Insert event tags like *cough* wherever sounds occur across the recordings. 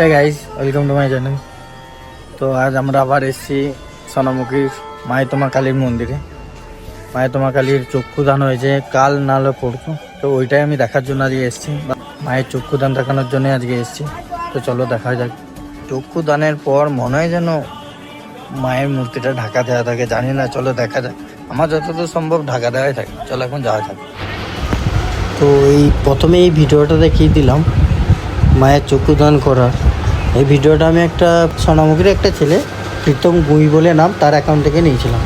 হ্যাঁ guys welcome to my channel তো আজ আমরা আবার এসেছি সোনামুখীর মায়তমা কালীর মন্দিরে। মায়তমা কালীর চক্ষুদান হয়েছে, কাল নালে পড়তো তো ওইটাই আমি দেখার জন্য আজকে এসেছি। মায়ের চক্ষুদান দেখানোর জন্য আজকে এসেছি। তো চলো দেখা যাক। চক্ষুদানের পর মনে হয় যেন মায়ের মূর্তিটা ঢাকা দেওয়া থাকে, জানি না, চলো দেখা যাক। আমার যতদূর সম্ভব ঢাকা দেওয়াই থাকে। চলো এখন যাওয়া যাক। তো এই প্রথমে এই ভিডিওটা দেখিয়ে দিলাম, মায়ের চক্ষুদান করার। এই ভিডিওটা আমি একটা সোনামুখীর একটা ছেলে, প্রীতম গুই বলে নাম, তার অ্যাকাউন্ট থেকে নিয়েছিলাম।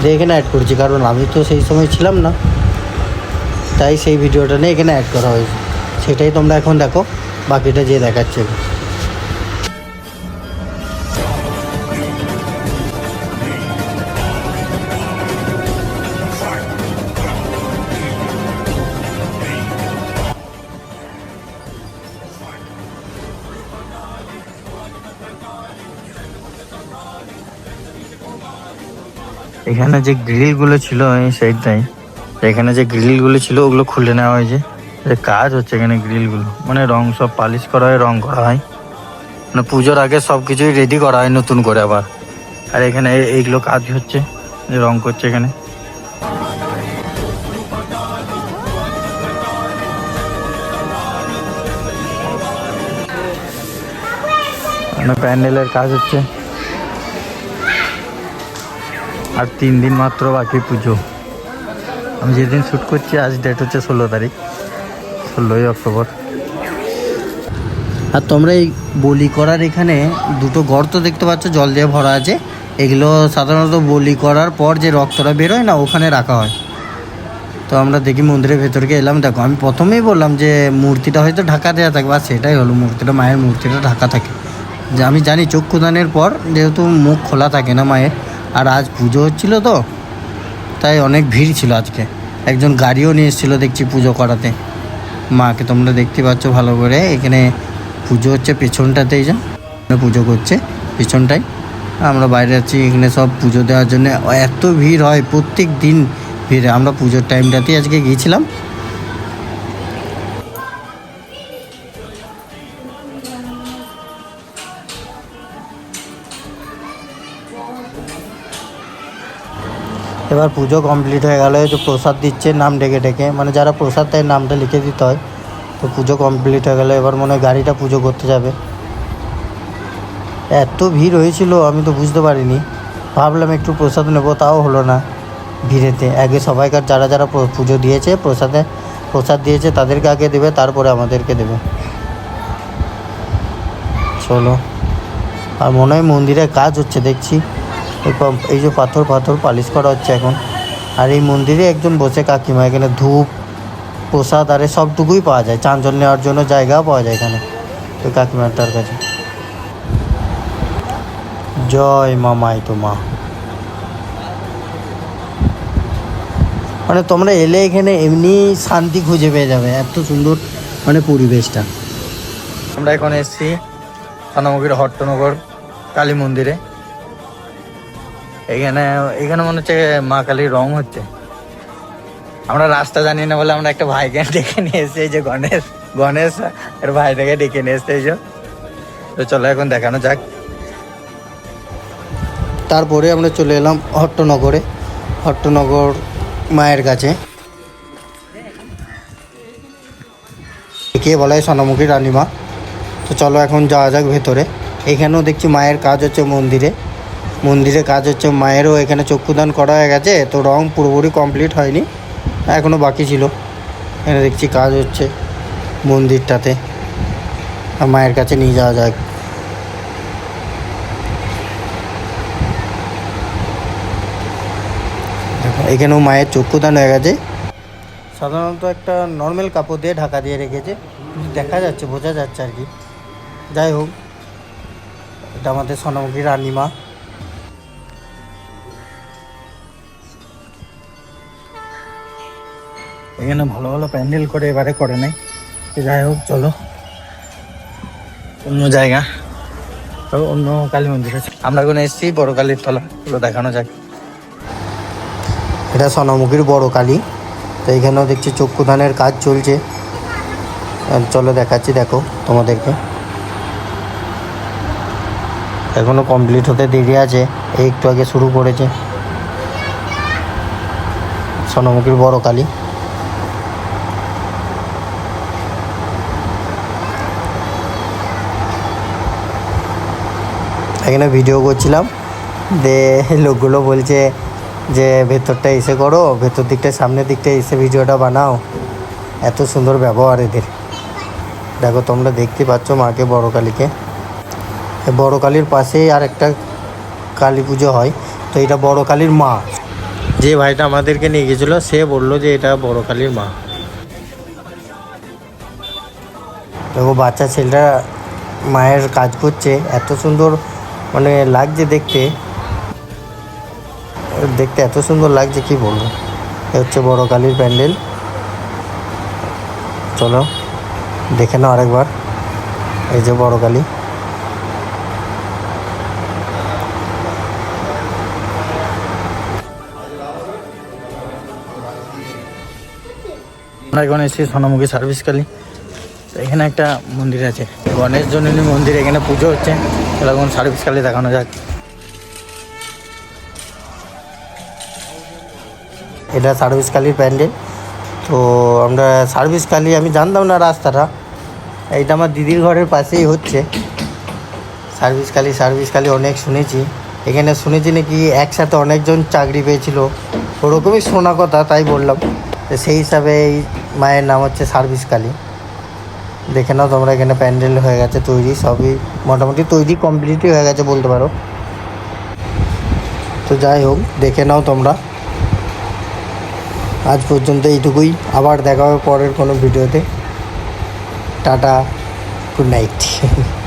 দিয়ে এখানে অ্যাড করছি, কারণ আমি তো সেই সময় ছিলাম না। তাই সেই ভিডিওটা নিয়ে এখানে অ্যাড করা হয়েছে। সেটাই তোমরা এখন দেখো, বাকিটা যে দেখাচ্ছে। এখানে যে গ্রিলগুলো ছিল এই সাইডটাই এখানে যে গ্রিলগুলো ছিল ওগুলো খুলে নেওয়া হয়েছে। কাজ হচ্ছে এখানে গ্রিলগুলো মানে রং সব পালিশ করা হয়, রং করা হয়। মানে পুজোর আগে সব কিছুই রেডি করা হয় নতুন করে আবার। আর এখানে এই- এইগুলো কাজ হচ্ছে রং করছে এখানে। মানে প্যান্ডেলের কাজ হচ্ছে। আর তিন দিন মাত্র বাকি পুজো। আমি যেদিন শ্যুট করছি, আজ ডেট হচ্ছে ষোলো তারিখ, ষোলোই অক্টোবর। আর তোমরা এই বলি করার এখানে দুটো গর্ত দেখতে পাচ্ছ, জল দিয়ে ভরা আছে। এগুলো সাধারণত বলি করার পর যে রক্তটা বেরোয় না, ওখানে রাখা হয়। তো আমরা দেখি মন্দিরের ভেতরকে এলাম। দেখো, আমি প্রথমেই বললাম যে মূর্তিটা হয়তো ঢাকা দেওয়া থাকবে আর সেটাই হলো মূর্তিটা, মায়ের মূর্তিটা ঢাকা থাকে। যে আমি জানি চক্ষুদানের পর যেহেতু মুখ খোলা থাকে না মায়ের আর আজ পুজো হচ্ছিল তো, তাই অনেক ভিড় ছিল আজকে। একজন গাড়িও নিয়ে এসেছিল দেখছি পুজো করাতে। মাকে তোমরা দেখতে পাচ্ছ ভালো করে, এখানে পুজো হচ্ছে পেছনটাতেই যা পুজো করছে পেছনটাই আমরা বাইরে আছি, এখানে সব পুজো দেওয়ার জন্য। এত ভিড় হয়, প্রত্যেক দিন ভিড়। আমরা পুজোর টাইমটাতেই আজকে গিয়েছিলাম। এবার পুজো কমপ্লিট হয়ে গেলে যে প্রসাদ দিচ্ছে, নাম ডেকে ডেকে। মানে যারা প্রসাদ দেয়, নামটা লিখে দিতে হয়। তো পুজো কমপ্লিট হয়ে গেলে, এবার মনে হয় গাড়িটা পুজো করতে যাবে। এত ভিড় হয়েছিল, আমি তো বুঝতে পারিনি। ভাবলাম একটু প্রসাদ নেব, তাও হলো না ভিড়েতে। আগে সবাইকার যারা যারা পুজো দিয়েছে, প্রসাদে প্রসাদ দিয়েছে, তাদেরকে আগে দেবে, তারপরে আমাদেরকে দেবে। চলো। আর মনে হয় মন্দিরে কাজ হচ্ছে, দেখছি। এই যে পাথর পাথর পালিশ করা হচ্ছে এখন। আর এই মন্দিরে একজন বসে কাকিমা, এখানে ধূপ, প্রসাদ, আরে সবটুকুই পাওয়া যায়। চাঞ্চল নেওয়ার জন্য জায়গাও পাওয়া যায় এখানে, ওই কাকিমাটার কাছে। জয় মামাই তো মা। মানে তোমরা এলে এখানে এমনি শান্তি খুঁজে পেয়ে যাবে, এত সুন্দর মানে পরিবেশটা। আমরা এখন এসেছি সোনামুখীর হট্টনগর কালী মন্দিরে। এখানে এখানে মনে হচ্ছে মা কালীর রং হচ্ছে। আমরা রাস্তা জানি না বলে আমরা একটা ভাইকে ডেকে নিয়ে এসেছি যে গণেশ গণেশ এর ভাইটাকে ডেকে নিয়ে এসেছে তো চলো এখন দেখানো যাক। তারপরে আমরা চলে এলাম হট্টনগরে। হট্টনগর মায়ের কাছে। কে বলা হয় সোনামুখী রানীমা। তো চলো এখন যাওয়া যাক ভেতরে। এখানেও দেখছি মায়ের কাজ হচ্ছে মন্দিরে। মন্দিরে কাজ হচ্ছে, মায়েরও এখানে চক্ষুদান করা হয়ে গেছে, তো রং পুরোপুরি কমপ্লিট হয়নি এখনও বাকি ছিল। এখানে দেখছি কাজ হচ্ছে মন্দিরটাতে, আর মায়ের কাছে নিয়ে যাওয়া যায় এখানেও মায়ের চক্ষুদান হয়ে গেছে। সাধারণত একটা নর্মাল কাপড় দিয়ে ঢাকা দিয়ে রেখেছে, দেখা যাচ্ছে, বোঝা যাচ্ছে আর কি। যাই হোক, এটা আমাদের সোনামুখী রানীমা। এখানে ভালো ভালো প্যান্ডেল করে এবারে করে নাই। যাই হোক, চলো। অন্য জায়গা। অন্য কালী মন্দির আছে। আমরা এখন এসেছি বড় কালীর তলা। ওগুলো দেখানো যাক। এটা সোনামুখীর বড় কালী। তো এখানেও দেখছি চক্ষুদানের কাজ চলছে। চলো, দেখাচ্ছি, দেখো, তোমাদেরকে। এখনও কমপ্লিট হতে দেরি আছে। এই একটু আগে শুরু করেছে। সোনামুখীর বড় কালী। এখানে ভিডিও করছিলাম। দে লোকগুলো বলছে যে, ভেতরটা এসে করো, ভেতর দিকটা, সামনের দিকটা এসে ভিডিওটা বানাও। এত সুন্দর ব্যবহার এদের। দেখো, তোমরা দেখতে পাচ্ছ মাকে বড় কালীকে। বড় কালীর পাশেই আর একটা কালী পুজো হয়। তো এটা বড় কালীর মা। যে ভাইটা আমাদেরকে নিয়ে গেছিল, সে বলল যে, এটা বড় কালীর মা। দেখো, বাচ্চা ছেলেটা মায়ের কাজ করছে। এত সুন্দর মানে লাগছে দেখতে। দেখতে এত সুন্দর লাগছে, কি বলব? এ হচ্ছে বড় কালীর প্যান্ডেল। চলো, দেখে নাও আরেকবার। এই যে বড় কালী। আমরা এসেছি সোনামুখী সার্ভিস কালী। তো এখানে একটা মন্দির আছে। গণেশ জননী মন্দির, এখানে পুজো হচ্ছে। এরকম সার্ভিস কালী দেখানো যাক। এটা সার্ভিস কালীর প্যান্ডেল। তো আমরা সার্ভিস কালী আমি জানতাম না রাস্তাটা। এইটা আমার দিদির ঘরের পাশেই হচ্ছে। সার্ভিস কালী সার্ভিস কালী অনেক শুনেছি। এখানে শুনেছি নাকি একসাথে অনেকজন চাকরি পেয়েছিল। ওরকমই শোনা কথা, তাই বললাম। সেই হিসাবে এই মায়ের নাম হচ্ছে সার্ভিস কালী দেখে নাও তোমরা এখানে প্যান্ডেল হয়ে গেছে, তৈরি, সবই মোটামুটি তৈরি কমপ্লিটই হয়ে গেছে বলতে পারো। তো যাই হোক, দেখে নাও তোমরা। আজ পর্যন্ত এইটুকুই, আবার দেখা হবে পরের কোনো ভিডিওতে। Tata good night *laughs*